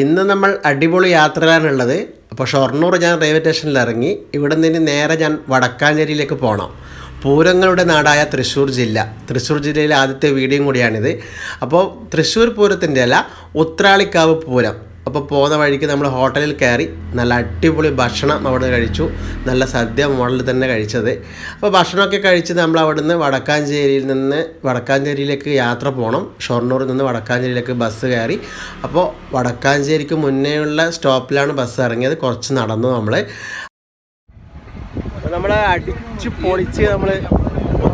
ഇന്ന് നമ്മൾ അടിപൊളി യാത്രയിലാണുള്ളത്. അപ്പോൾ ഷൊർണൂർ ഞാൻ റെയിൽവേ സ്റ്റേഷനിൽ ഇറങ്ങി. ഇവിടെ നിന്ന് നേരെ ഞാൻ വടക്കാഞ്ചേരിയിലേക്ക് പോകണം പൂരങ്ങളുടെ നാടായ തൃശ്ശൂർ ജില്ല. തൃശ്ശൂർ ജില്ലയിലെ ആദ്യത്തെ വീഡിയോയും കൂടിയാണിത്. അപ്പോൾ തൃശ്ശൂർ പൂരത്തിന്റെ അല്ല ഉത്രാളിക്കാവ് പൂരം. അപ്പോൾ പോകുന്ന വഴിക്ക് നമ്മൾ ഹോട്ടലിൽ കയറി നല്ല അടിപൊളി ഭക്ഷണം അവിടെ കഴിച്ചു. നല്ല സദ്യ മോഡലിൽ തന്നെ കഴിച്ചത്. അപ്പോൾ ഭക്ഷണമൊക്കെ കഴിച്ച് നമ്മൾ അവിടുന്ന് വടക്കാഞ്ചേരിയിൽ നിന്ന് വടക്കാഞ്ചേരിയിലേക്ക് യാത്ര പോകണം ഷൊർണൂരിൽ നിന്ന് വടക്കാഞ്ചേരിയിലേക്ക് ബസ് കയറി. അപ്പോൾ വടക്കാഞ്ചേരിക്ക് മുന്നേയുള്ള സ്റ്റോപ്പിലാണ് ബസ് ഇറങ്ങിയത്. കുറച്ച് നടന്നു നമ്മൾ നമ്മൾ അടിച്ച് പൊളിച്ച് നമ്മൾ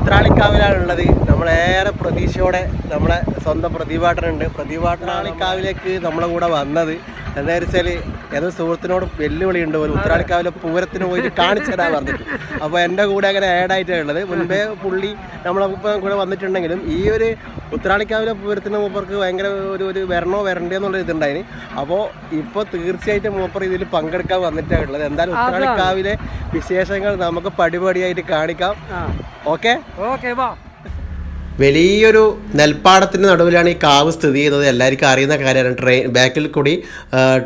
ഉത്രാളിക്കാവിലാണുള്ളത് നമ്മളേറെ പ്രതീക്ഷയോടെ നമ്മളെ സ്വന്തം പ്രതിഭാട്ടനുണ്ട് പ്രതിഭാട്ടനാളിക്കാവിലേക്ക് നമ്മളെ കൂടെ വന്നത്. എന്താ വെച്ചാൽ ഏതോ സുഹൃത്തിനോട് വെല്ലുവിളിയുണ്ട് ഒരു ഉത്തരാളിക്കാവിലെ പൂരത്തിന് പോയിട്ട് കാണിച്ചു തരാൻ പറഞ്ഞിട്ട്. അപ്പോൾ എന്റെ കൂടെ അങ്ങനെ ആഡ് ആയിട്ടാണ് ഉള്ളത് മുൻപേ പുള്ളി നമ്മളിപ്പം കൂടെ വന്നിട്ടുണ്ടെങ്കിലും ഈ ഒരു ഉത്തരാളിക്കാവിലെ പൂരത്തിന് മൂപ്പർക്ക് ഭയങ്കര ഒരു ഒരു വരണോ വരണ്ടേ എന്നുള്ള ഇതുണ്ടായിന്. അപ്പോൾ ഇപ്പോൾ തീർച്ചയായിട്ടും മൂപ്പർ ഇതിൽ പങ്കെടുക്കാൻ വന്നിട്ടാണ് ഉള്ളത് എന്തായാലും ഉത്തരാളിക്കാവിലെ വിശേഷങ്ങൾ നമുക്ക് പടിപടിയായിട്ട് കാണിക്കാം. ഓക്കെ ഓക്കെ വാ വലിയൊരു നെൽപ്പാടത്തിന്റെ നടുവിലാണ് ഈ കാവ് സ്ഥിതി ചെയ്യുന്നത്. എല്ലാവർക്കും അറിയുന്ന കാര്യമാണ്. ട്രെയിൻ ബാക്കിൽ കൂടി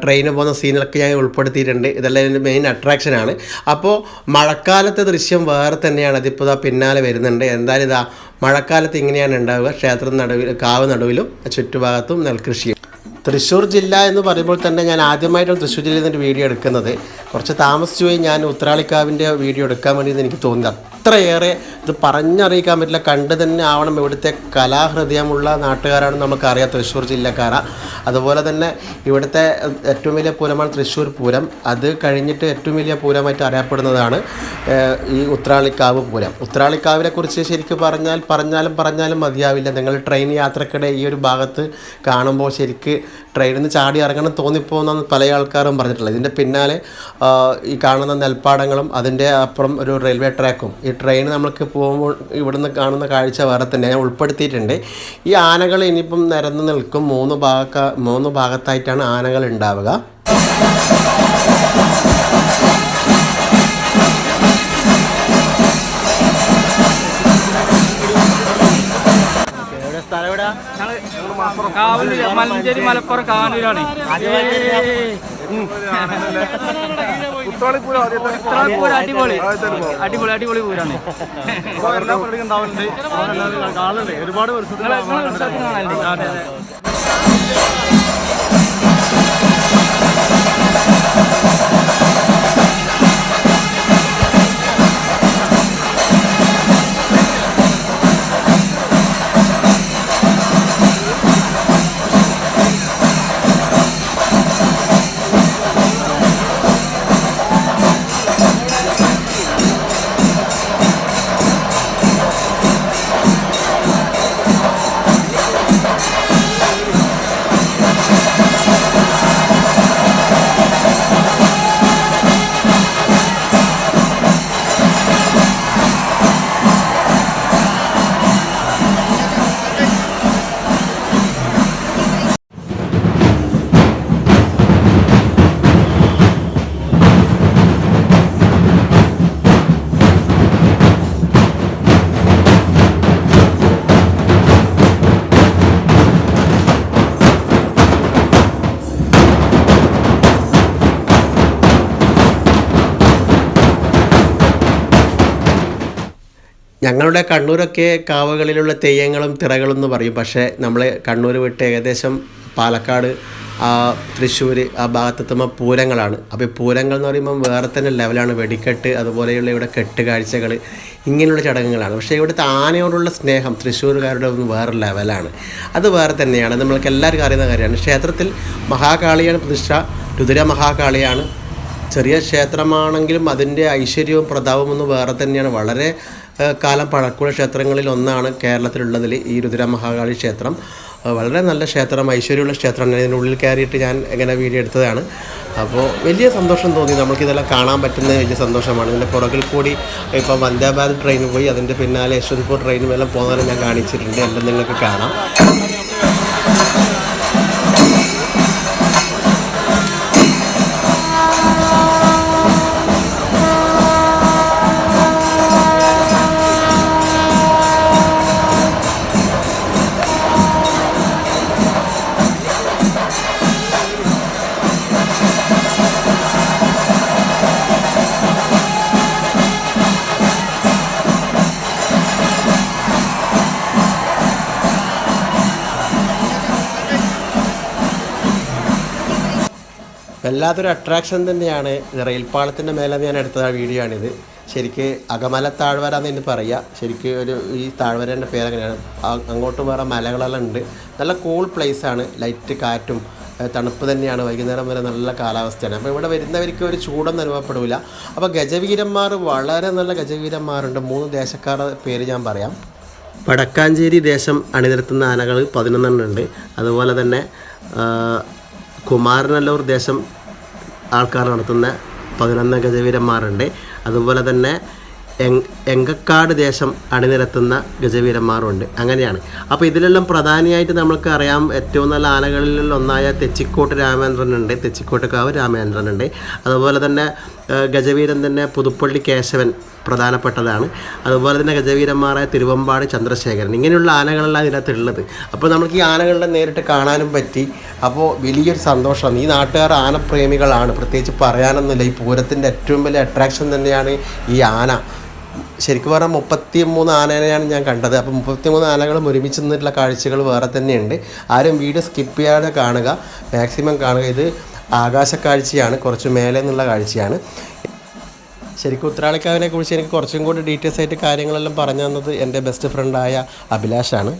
ട്രെയിൻ പോകുന്ന സീനിലൊക്കെ ഞാൻ ഉൾപ്പെടുത്തിയിട്ടുണ്ട്. ഇതെല്ലാം എന്റെ മെയിൻ അട്രാക്ഷനാണ് അപ്പോൾ മഴക്കാലത്തെ ദൃശ്യം വേറെ തന്നെയാണ്. അതിപ്പോൾ ഇതാ പിന്നാലെ വരുന്നുണ്ട്. എന്തായാലും ഇതാ മഴക്കാലത്ത് ഇങ്ങനെയാണ് ഉണ്ടാവുക. ക്ഷേത്ര നടുവിൽ കാവ് നടുവിലും ചുറ്റുഭാഗത്തും നെൽകൃഷിയും. തൃശ്ശൂർ ജില്ല എന്ന് പറയുമ്പോൾ തന്നെ ഞാൻ ആദ്യമായിട്ടാണ് തൃശ്ശൂർ ജില്ലയിൽ നിന്ന് വീഡിയോ എടുക്കുന്നത്. കുറച്ച് താമസിച്ചു പോയി ഞാൻ ഉത്രാളിക്കാവിന്റെ വീഡിയോ എടുക്കാൻ വേണ്ടി എനിക്ക് തോന്നി അത്രയേറെ ഇത് പറഞ്ഞറിയിക്കാൻ പറ്റില്ല. കണ്ട് തന്നെ ആവണം ഇവിടുത്തെ കലാഹൃദയമുള്ള നാട്ടുകാരാണ് നമുക്കറിയാം. തൃശ്ശൂർ ജില്ലക്കാര. അതുപോലെ തന്നെ ഇവിടുത്തെ ഏറ്റവും വലിയ പൂരമാണ് തൃശ്ശൂർ പൂരം. അത് കഴിഞ്ഞിട്ട് ഏറ്റവും വലിയ പൂരമായിട്ട് അറിയപ്പെടുന്നതാണ് ഈ ഉത്രാളിക്കാവ് പൂരം. ഉത്രാളിക്കാവിനെ കുറിച്ച് ശരിക്കും പറഞ്ഞാൽ പറഞ്ഞാലും പറഞ്ഞാലും മതിയാവില്ല. നിങ്ങൾ ട്രെയിൻ യാത്രക്കിടെ ഈ ഒരു ഭാഗത്ത് കാണുമ്പോൾ ശരിക്ക് ട്രെയിനിൽ നിന്ന് ചാടി ഇറങ്ങണം തോന്നിപ്പോകുന്ന പല ആൾക്കാരും പറഞ്ഞിട്ടുള്ളത് ഇതിന്റെ പിന്നാലെ ഈ കാണുന്ന നെൽപ്പാടങ്ങളും അതിന്റെ അപ്പുറം ഒരു റെയിൽവേ ട്രാക്കും. ഈ ട്രെയിൻ നമ്മൾക്ക് പോകുമ്പോൾ ഇവിടുന്ന് കാണുന്ന കാഴ്ച വേറെ തന്നെ. ഞാൻ ഉൾപ്പെടുത്തിയിട്ടുണ്ട്. ഈ ആനകൾ ഇനിയിപ്പം നിരന്ന് നിൽക്കും. മൂന്ന് ഭാഗ മൂന്ന് ഭാഗത്തായിട്ടാണ് ആനകൾ ഉണ്ടാവുക. സ്ഥലം എവിടെയാ ഞങ്ങൾ മഞ്ചേരി മലഞ്ചേരി മലപ്പുറം. ആദ്യത്തെ ഉത്രാളിപ്പൂരം അടിപൊളി. അടിപൊളി അടിപൊളി പൂരാണ്. ഒരുപാട് വർഷത്തിൽ കാണാനുണ്ട് ഞങ്ങളുടെ കണ്ണൂരൊക്കെ കാവുകളിലുള്ള തെയ്യങ്ങളും തിറകളും എന്ന് പറയും. പക്ഷേ നമ്മൾ കണ്ണൂർ വിട്ട് ഏകദേശം പാലക്കാട് തൃശ്ശൂർ ആ ഭാഗത്തെത്തുമ്പോൾ പൂരങ്ങളാണ്. അപ്പോൾ ഈ പൂരങ്ങൾ എന്ന് പറയുമ്പോൾ വേറെ തന്നെ ലെവലാണ് വെടിക്കെട്ട് അതുപോലെയുള്ള ഇവിടെ കെട്ട് കാഴ്ചകൾ ഇങ്ങനെയുള്ള ചടങ്ങുകളാണ്. പക്ഷേ ഇവിടുത്തെ ആനയോടുള്ള സ്നേഹം തൃശ്ശൂർകാരുടെ ഒന്ന് വേറെ ലെവലാണ് അത് വേറെ തന്നെയാണ്. നമ്മൾക്ക് എല്ലാവർക്കും അറിയുന്ന കാര്യമാണ്. ക്ഷേത്രത്തിൽ മഹാകാളിയാണ് പ്രതിഷ്ഠ രുദ്ര മഹാകാളിയാണ് ചെറിയ ക്ഷേത്രമാണെങ്കിലും അതിന്റെ ഐശ്വര്യവും പ്രതാപവും ഒന്ന് വേറെ തന്നെയാണ്. വളരെ കാലം പഴക്കമുള്ള ക്ഷേത്രങ്ങളിൽ ഒന്നാണ് കേരളത്തിലുള്ളതിൽ ഈ രുദ്ര മഹാകാളി ക്ഷേത്രം. വളരെ നല്ല ക്ഷേത്രം ഐശ്വര്യമുള്ള ക്ഷേത്രമാണ് ഇതിനുള്ളിൽ കയറിയിട്ട് ഞാൻ ഇങ്ങനെ വീഡിയോ എടുത്തതാണ്. അപ്പോൾ വലിയ സന്തോഷം തോന്നി. നമുക്കിതെല്ലാം കാണാൻ പറ്റുന്ന വലിയ സന്തോഷമാണ്. ഇതിന്റെ പുറകിൽ കൂടി ഇപ്പോൾ വന്ദേ ട്രെയിൻ പോയി അതിന്റെ പിന്നാലെ യശ്വന്ത്പൂർ ട്രെയിനും എല്ലാം പോകുന്നതിന് ഞാൻ കാണിച്ചിട്ടുണ്ട്. എല്ലാം നിങ്ങൾക്ക് കാണാം. വല്ലാത്തൊരു അട്രാക്ഷൻ തന്നെയാണ്. റെയിൽപ്പാളത്തിന്റെ മേലെ ഞാൻ എടുത്ത വീഡിയോ ആണിത് ശരിക്ക് അകമല താഴ്വര എന്ന് പറയുക ശരിക്ക് ഒരു ഈ താഴ്വരേന്റെ പേരങ്ങനെയാണ്. അങ്ങോട്ട് വേറെ മലകളെല്ലാം ഉണ്ട്. നല്ല കൂൾ ആണ്. ലൈറ്റ് കാറ്റും തണുപ്പ് തന്നെയാണ്. വൈകുന്നേരം വരെ നല്ല കാലാവസ്ഥയാണ്. അപ്പോൾ ഇവിടെ വരുന്നവർക്ക് ഒരു ചൂടൊന്നും അനുഭവപ്പെടില്ല അപ്പോൾ ഗജവീരന്മാർ വളരെ നല്ല ഗജവീരന്മാരുണ്ട്. മൂന്ന് ദേശക്കാരുടെ പേര് ഞാൻ പറയാം. വടക്കാഞ്ചേരി ദേശം അണിനിരത്തുന്ന ആനകൾ പതിനൊന്നെണ്ണം ഉണ്ട് അതുപോലെ തന്നെ കുമാരനല്ലൂർ ദേശം ആൾക്കാർ നടത്തുന്ന പതിനൊന്ന് ഗജവീരന്മാരുണ്ട്. അതുപോലെ തന്നെ എങ് എങ്കക്കാട് ദേശം അണിനിരത്തുന്ന ഗജവീരന്മാരുണ്ട്. അങ്ങനെയാണ്. അപ്പോൾ ഇതിലെല്ലാം പ്രധാനമായിട്ട് നമ്മൾക്ക് അറിയാം ഏറ്റവും നല്ല ആനകളിൽ ഒന്നായ തെച്ചിക്കോട്ട് രാമേന്ദ്രനുണ്ട് തെച്ചിക്കോട്ടുകാവ് രാമേന്ദ്രനുണ്ട് അതുപോലെ തന്നെ ഗജവീരൻ തന്നെ പുതുപ്പള്ളി കേശവൻ പ്രധാനപ്പെട്ടതാണ്. അതുപോലെ തന്നെ ഗജവീരന്മാരായ തിരുവമ്പാട് ചന്ദ്രശേഖരൻ. ഇങ്ങനെയുള്ള ആനകളെല്ലാം ഇതിനകത്തുള്ളത് അപ്പോൾ നമുക്ക് ഈ ആനകളെ നേരിട്ട് കാണാനും പറ്റി. അപ്പോൾ വലിയൊരു സന്തോഷമാണ്. ഈ നാട്ടുകാർ ആനപ്രേമികളാണ്. പ്രത്യേകിച്ച് പറയാനൊന്നുമില്ല. ഈ പൂരത്തിന്റെ ഏറ്റവും വലിയ അട്രാക്ഷൻ തന്നെയാണ് ഈ ആന. ശരിക്കും പറഞ്ഞാൽ മുപ്പത്തി മൂന്ന് ആനയാണ് ഞാൻ കണ്ടത്. അപ്പോൾ മുപ്പത്തി മൂന്ന് ആനകളും ഒരുമിച്ച് നിന്നിട്ടുള്ള കാഴ്ചകൾ വേറെ തന്നെയുണ്ട്. ആരും വീഡിയോ സ്കിപ്പ് ചെയ്യാതെ കാണുക. മാക്സിമം കാണുക. ഇത് ആകാശക്കാഴ്ചയാണ്. കുറച്ച് മേലെ നിന്നുള്ള കാഴ്ചയാണ്. ശരിക്കും ഉത്രാളിക്കാവിനെ കുറിച്ച് എനിക്ക് കുറച്ചും കൂടി ഡീറ്റെയിൽസ് ആയിട്ട് കാര്യങ്ങളെല്ലാം പറഞ്ഞു തന്നത് എന്റെ ബെസ്റ്റ് ഫ്രണ്ടായ അഭിലാഷാണ്.